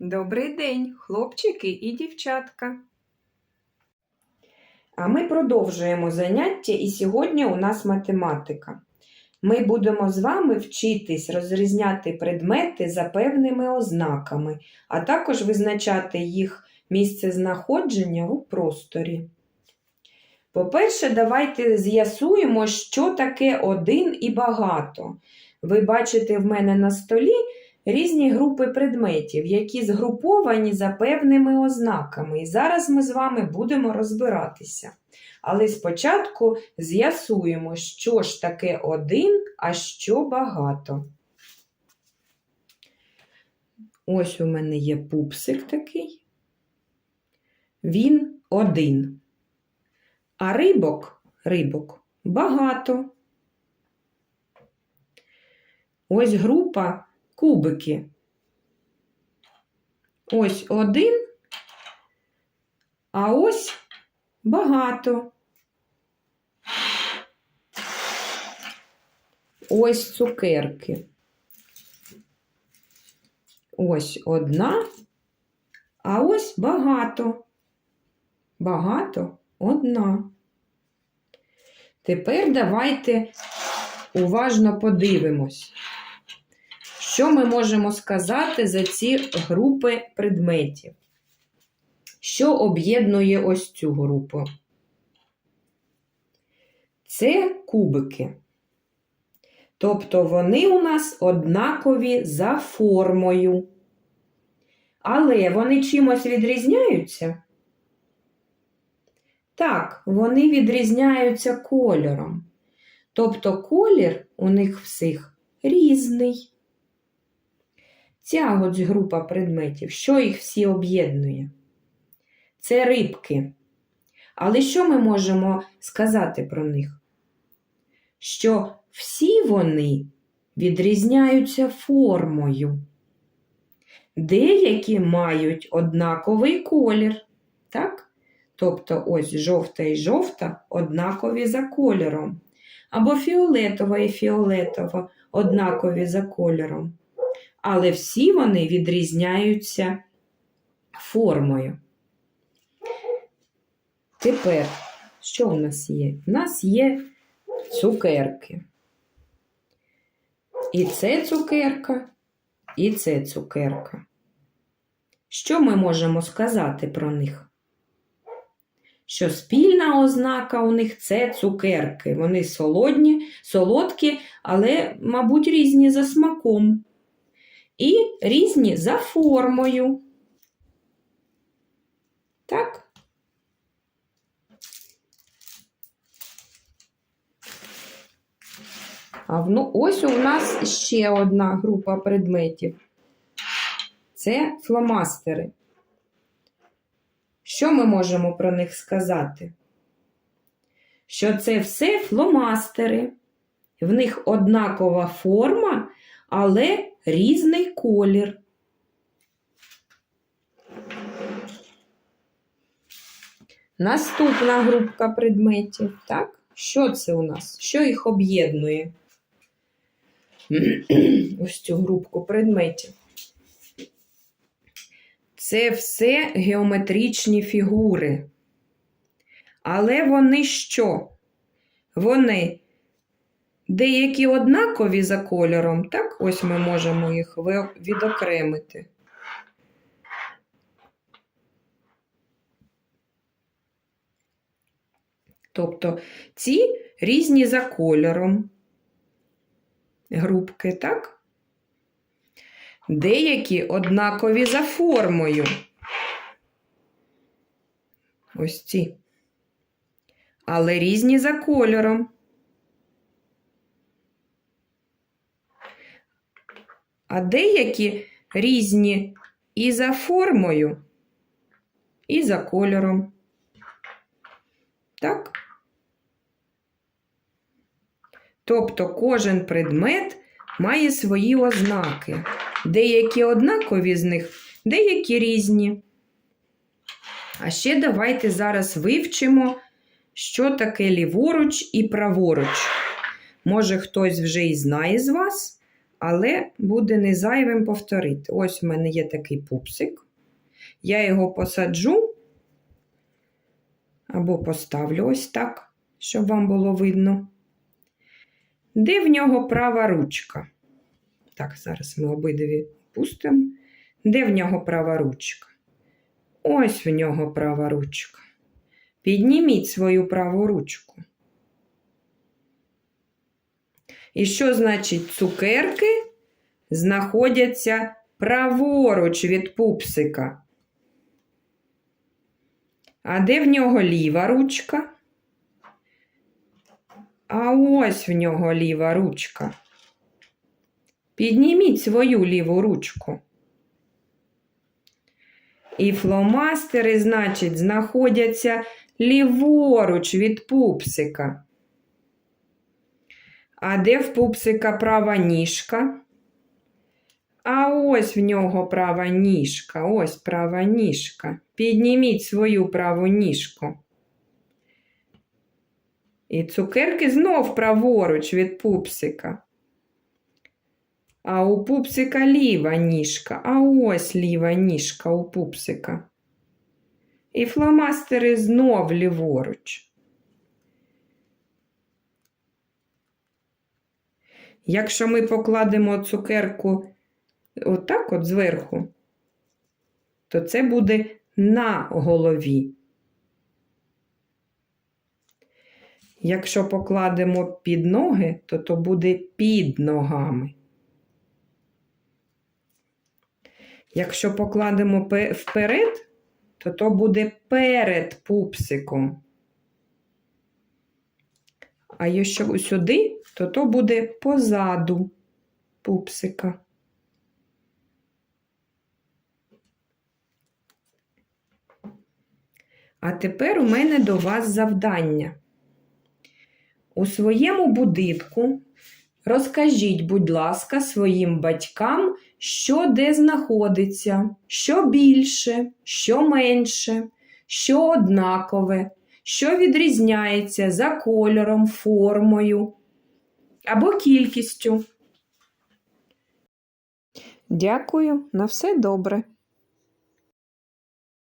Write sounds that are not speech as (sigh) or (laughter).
Добрий день, хлопчики і дівчатка. А ми продовжуємо заняття, і сьогодні у нас математика. Ми будемо з вами вчитись розрізняти предмети за певними ознаками, а також визначати їх місце знаходження у просторі. По-перше, давайте з'ясуємо, що таке один і багато. Ви бачите в мене на столі різні групи предметів, які згруповані за певними ознаками. І зараз ми з вами будемо розбиратися. Але спочатку з'ясуємо, що ж таке один, а що багато. Ось у мене є пупсик такий. Він один. А рибок, рибок багато. Ось група кубики. Ось один, а ось багато. Ось цукерки. Ось одна, а ось багато. Багато одна. Тепер давайте уважно подивимось. Що ми можемо сказати за ці групи предметів? Що об'єднує ось цю групу? Це кубики. Тобто вони у нас однакові за формою. Але вони чимось відрізняються? Так, вони відрізняються кольором. Тобто колір у них всіх різний. Ця ось група предметів, що їх всі об'єднує? Це рибки. Але що ми можемо сказати про них? Що всі вони відрізняються формою. Деякі мають однаковий колір. Так? Тобто ось жовта і жовта однакові за кольором. Або фіолетова і фіолетова однакові за кольором але всі вони відрізняються формою. Тепер, що в нас є? У нас є цукерки. І це цукерка, і це цукерка. Що ми можемо сказати про них? Що спільна ознака у них це цукерки. Вони солодні, солодкі, але, мабуть, різні за смаком і різні за формою. Так? А ну, ось у нас ще одна група предметів. Це фломастери. Що ми можемо про них сказати? Що це все фломастери. В них однакова форма, але різний колір. Наступна групка предметів. Так? Що це у нас? Що їх об'єднує? (clears throat) Ось цю групку предметів. Це все геометричні фігури. Але вони що? Вони Деякі однакові за кольором, так? Ось ми можемо їх відокремити. Тобто ці різні за кольором групки, так? Деякі однакові за формою. Ось ці. Але різні за кольором. А деякі різні і за формою, і за кольором. Так? Тобто кожен предмет має свої ознаки. Деякі однакові з них, деякі різні. А ще давайте зараз вивчимо, що таке ліворуч і праворуч. Може, хтось вже і знає з вас, але буде не зайвим повторити. Ось в мене є такий пупсик. Я його посаджу або поставлю ось так, щоб вам було видно. Де в нього права ручка? Так, зараз ми обидві пустимо. Де в нього права ручка? Ось в нього права ручка. Підніміть свою праву ручку. І що значить цукерки знаходяться праворуч від пупсика? А де в нього ліва ручка? А ось в нього ліва ручка. Підніміть свою ліву ручку. І фломастери, значить, знаходяться ліворуч від пупсика. А де в пупсика права ніжка? А ось в нього права ніжка, ось права ніжка. Підніміть свою праву ніжку. І цукерки знов праворуч від пупсика. А у пупсика ліва ніжка, а ось ліва ніжка у пупсика. І фломастери знов ліворуч. Якщо ми покладемо цукерку отак от зверху, то це буде на голові. Якщо покладемо під ноги, то то буде під ногами. Якщо покладемо вперед, то то буде перед пупсиком. А якщо сюди, то то буде позаду пупсика. А тепер у мене до вас завдання. У своєму будинку розкажіть, будь ласка, своїм батькам, що де знаходиться, що більше, що менше, що однакове, що відрізняється за кольором, формою або кількістю. Дякую, на все добре.